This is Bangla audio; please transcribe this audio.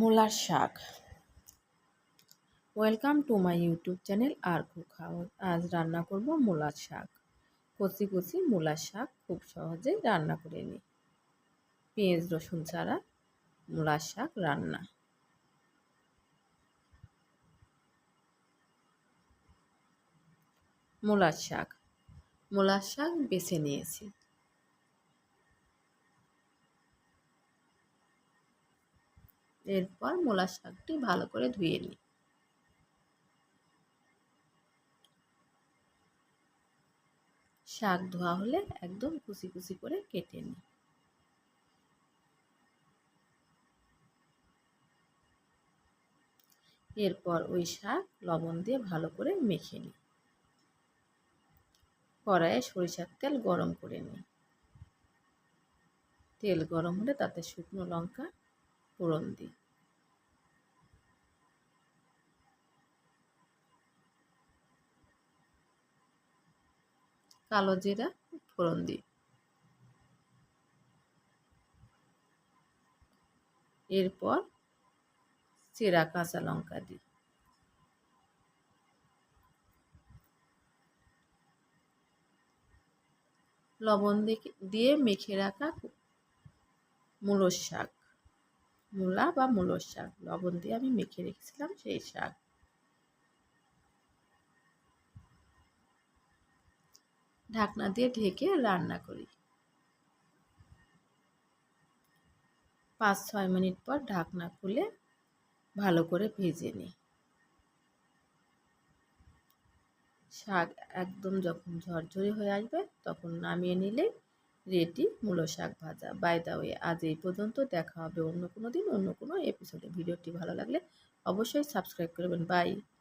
মূলার শাক। Welcome to my YouTube channel R cook house আজ রান্না করব মূলার শাক। কচি কচি মূলার শাক খুব সহজেই রান্না করে নিই। পেঁয়াজ, রসুন ছাড়া মূলার শাক রান্না। মূলার শাক। মূলার শাক বেছে নিয়েছি। এরপর মূলার শাকটি ভালো করে ধুয়ে নিই। শাক ধোয়া হলে একদম কুচি কুচি করে কেটে নিই। এরপর ওই শাক লবণ দিয়ে ভালো করে মেখে নিই। কড়াইয়ে সরিষার তেল গরম করে নিই। তেল গরম হলে তাতে শুকনো লঙ্কা ফোড়ন দিই। কালো জিরা ফোড়ন দিই। এরপর চেরা কাঁচা লঙ্কা দিই। লবণ দিয়ে মেখে রাখা মূলোর শাক। মূলা বা মূলোর শাক। লবণ দিয়ে আমি মেখে রেখেছিলাম সেই শাক। ঢাকনা দিয়ে ঢেকে রান্না করি। পাঁচ ছয় মিনিট পর ঢাকনা খুলে ভালো করে ভেজে নিই। শাক একদম যখন ঝরঝরে হয়ে আসবে তখন নামিয়ে নিলে রেডি মূলো শাক ভাজা। বাই দা ওয়ে আজ এই পর্যন্ত। দেখা হবে অন্য কোনো দিন, অন্য কোনো এপিসোডে ভিডিওটি ভালো লাগলে অবশ্যই সাবস্ক্রাইব করবেন। বাই